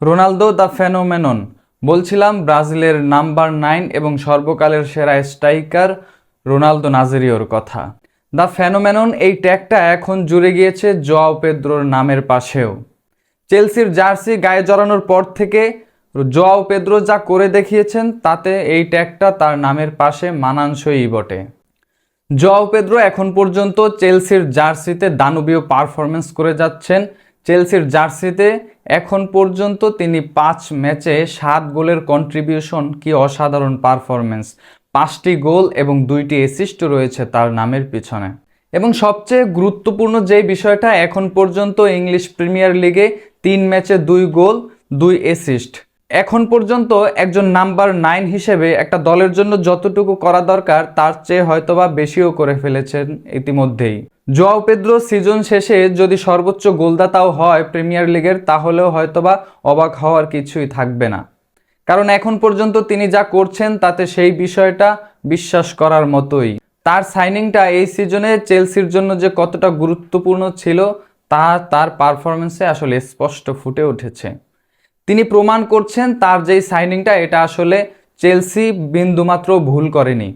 Ronaldo the phenomenon. বলছিলাম ব্রাজিলের number nine এবং সর্বকালের সেরা স্ট্রাইকার রোনালদো নাজেরিওর কথা। দ্য ফেনোমেনন এই ট্যাগটা এখন জুড়ে গিয়েছে জোয়াও পেদ্রোর নামের পাশেও। চেলসির জার্সি গায়ে জড়ানোর পর থেকে জোয়াও পেদ্রো যা করে দেখিয়েছেন, তাতে এই ট্যাগটা তার নামের পাশে মানানসই বটে। জোয়াও পেদ্রো এখন পর্যন্ত চেলসির জার্সিতে দানবীয় পারফরমেন্স করে যাচ্ছেন চেলসির জার্সিতে এখন পর্যন্ত তিনি পাঁচ ম্যাচে সাত গোলের কন্ট্রিবিউশন কি অসাধারণ পারফরমেন্স পাঁচটি গোল এবং দুইটি অ্যাসিস্ট রয়েছে তার নামের পিছনে। এবং সবচেয়ে গুরুত্বপূর্ণ যে বিষয়টা, এখন পর্যন্ত ইংলিশ প্রিমিয়ার লিগে তিন ম্যাচে দুই গোল, দুই অ্যাসিস্ট এখন পর্যন্ত একজন নাম্বার নাইন হিসেবে একটা দলের জন্য যতটুকু করা দরকার, তার চেয়ে হয়তোবা বেশিও করে ফেলেছেন ইতিমধ্যেই। জোয়াও পেদ্রো সিজন শেষে যদি সর্বোচ্চ গোলদাতাও হয় প্রিমিয়ার লিগের, তাহলেও হয়তোবা অবাক হওয়ার কিছুই থাকবে না। কারণ এখন পর্যন্ত তিনি যা করছেন, তাতে সেই বিষয়টা বিশ্বাস করার মতোই। তার সাইনিংটা এই সিজনে চেলসির জন্য যে কতটা গুরুত্বপূর্ণ ছিল, তা তার পারফরমেন্সে আসলে স্পষ্ট ফুটে উঠেছে। তিনি প্রমাণ করছেন তার যেই সাইনিংটা, এটা আসলে চেলসি বিন্দুমাত্র ভুল করেনি।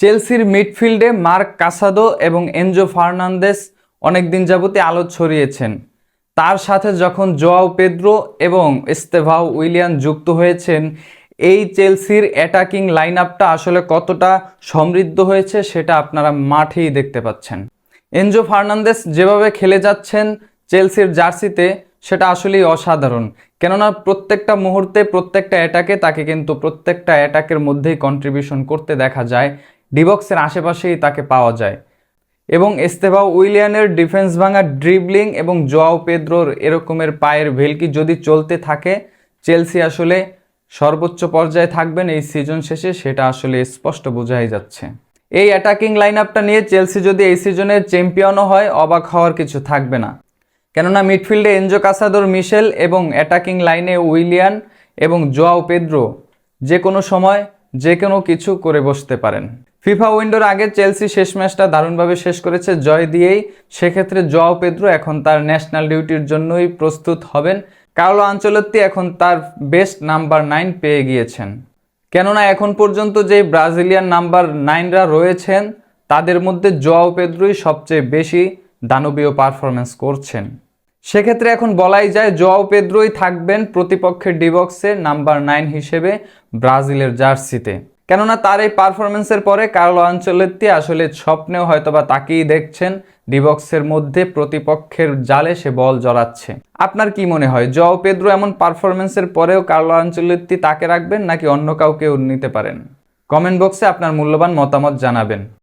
চেলসির মিডফিল্ডে মার্ক কাসাদো এবং এনজো ফার্নান্দেস অনেকদিন যাবতীয় আলো ছড়িয়েছেন। তার সাথে যখন জোয়াও পেদ্রো এবং ইস্তেভাও উইলিয়ান যুক্ত হয়েছেন, এই চেলসির অ্যাটাকিং লাইন আপটা আসলে কতটা সমৃদ্ধ হয়েছে সেটা আপনারা মাঠেই দেখতে পাচ্ছেন। এনজো ফার্নান্দেস যেভাবে খেলে যাচ্ছেন চেলসির জার্সিতে, সেটা আসলেই অসাধারণ। কেননা প্রত্যেকটা মুহূর্তে, প্রত্যেকটা অ্যাটাকে তাকে কিন্তু প্রত্যেকটা অ্যাটাকের মধ্যেই কন্ট্রিবিউশন করতে দেখা যায়। ডিবক্সের আশেপাশেই তাকে পাওয়া যায়। এবং এস্তেভাও উইলিয়ানের ডিফেন্স ভাঙা ড্রিবলিং এবং জোয়াও পেদ্রোর এরকমের পায়ের ভেলকি যদি চলতে থাকে, চেলসি আসলে সর্বোচ্চ পর্যায়ে থাকবেন এই সিজন শেষে, সেটা আসলে স্পষ্ট বোঝাই যাচ্ছে। এই অ্যাটাকিং লাইন আপটা নিয়ে চেলসি যদি এই সিজনের চ্যাম্পিয়নও হয়, অবাক হওয়ার কিছু থাকবে না। কেননা মিডফিল্ডে এনজো কাসাদোর মিশেল এবং অ্যাটাকিং লাইনে উইলিয়ান এবং জোয়াও পেদ্রো যে কোনো সময় যে কোনো কিছু করে বসতে পারেন। ফিফা উইন্ডোর আগে চেলসি শেষ ম্যাচটা দারুণভাবে শেষ করেছে, জয় দিয়েই। সেক্ষেত্রে জোয়াও পেদ্রো, এখন তার ন্যাশনাল ডিউটির জন্যই প্রস্তুত হবেন। কার্লো আঞ্চলত্তি এখন তার বেস্ট নাম্বার নাইন পেয়ে গিয়েছেন। কেননা এখন পর্যন্ত যে ব্রাজিলিয়ান নাম্বার নাইনরা রয়েছেন, তাদের মধ্যে জোয়াও পেদ্রোই সবচেয়ে বেশি দানবীয় পারফরমেন্স করছেন। সেক্ষেত্রে এখন বলাই যায় জোয়াও পেদ্রোই থাকবেন প্রতিপক্ষের ডিবক্সে নাম্বার নাইন হিসেবে ব্রাজিলের জার্সিতে। কেননা তার এই পারফরমেন্সের পরে কার্লো আঞ্চলেত্তি আসলে স্বপ্নেও হয়তোবা তাকেই দেখছেন। ডিবক্সের মধ্যে প্রতিপক্ষের জালে সে বল জড়াচ্ছে। আপনার কি মনে হয় জও পেদ্রো এমন পারফরমেন্সের পরেও কার্লো আঞ্চলেত্তি তাকে রাখবেন নাকি অন্য কাউকে নিতে পারেন? কমেন্ট বক্সে আপনার মূল্যবান মতামত জানাবেন।